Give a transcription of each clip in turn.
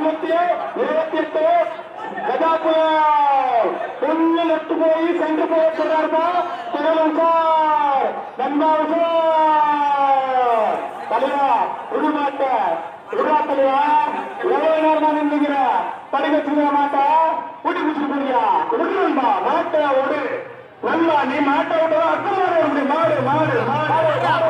இருநூத்தி இருபத்தி எட்டு போய் சென்று போய் சொல்றாருப்பா சார் நன்மாவு சார். தலைவா உருமாட்ட உருவா தலைவா எவ்வளவு நேரம் நின்றுங்கிற படிக்க வச்சுக்கிற மாட்டா கூட்டி குடிச்சிட்டு போறியா? உருணும்பா நீ மாட்டை விட்டு மாடு மாடு மாடு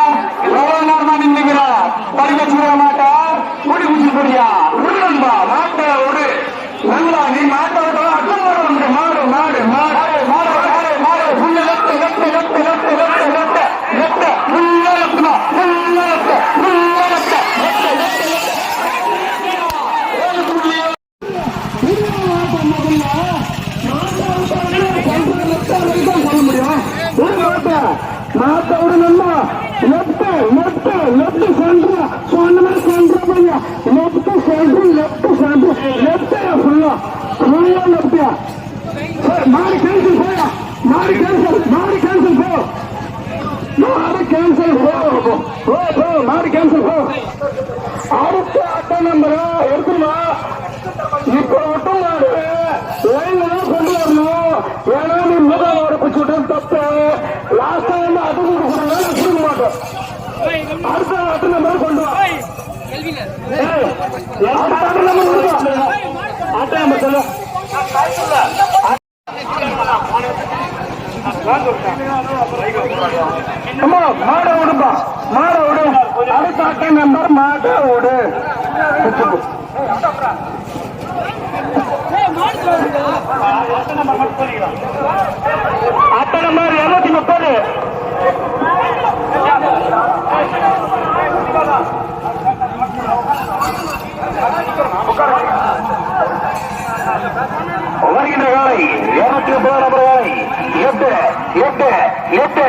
நின்னுங்கிற படிக்க சொல்ல மாட்டா குடி குச்சி போறியா விடுறா மாட்ட ஒரு. நல்லா நீ மாட்ட விட்டு அர்த்தம் மாடு மாடு மாடு. மாடு மாடு மாடு. மாடு புள்ள புள்ள புள்ள புள்ள லெப்ட் லெப்ட் லெப்ட் சென்டர் சொன்ன சென்டர் பையா left centre left centre left ஃபுல்லா ஃபுல்லா லெப்ட் மாறி கேன்சல் போயா? மாறி கேன்சல் மாறி கேன்சல் போ. மாறி கேன்சல் போ. போ போ மாறி கேன்சல் போ. அடுத்த அட்டை நம்பர் எடுத்துமா இப்ப மட்டும் லைன்ல தான் கொண்டு வரணும். ஏன்னா நீ முதல் தப்பு. அடுத்த அட்டை நம்பர் கொண்டு வா. ஏய், அடுத்த அட்டை நம்பர் கொண்டு வா அட்டை நம்பர் சொல்லு அம்மா மாட விடுப்பா மாட விடு அடுத்த அட்டை நம்பர் மாட விடு இருபத்தி ஒன்பதாம் நம்பர் வரை எட்டு எட்டு எட்டு.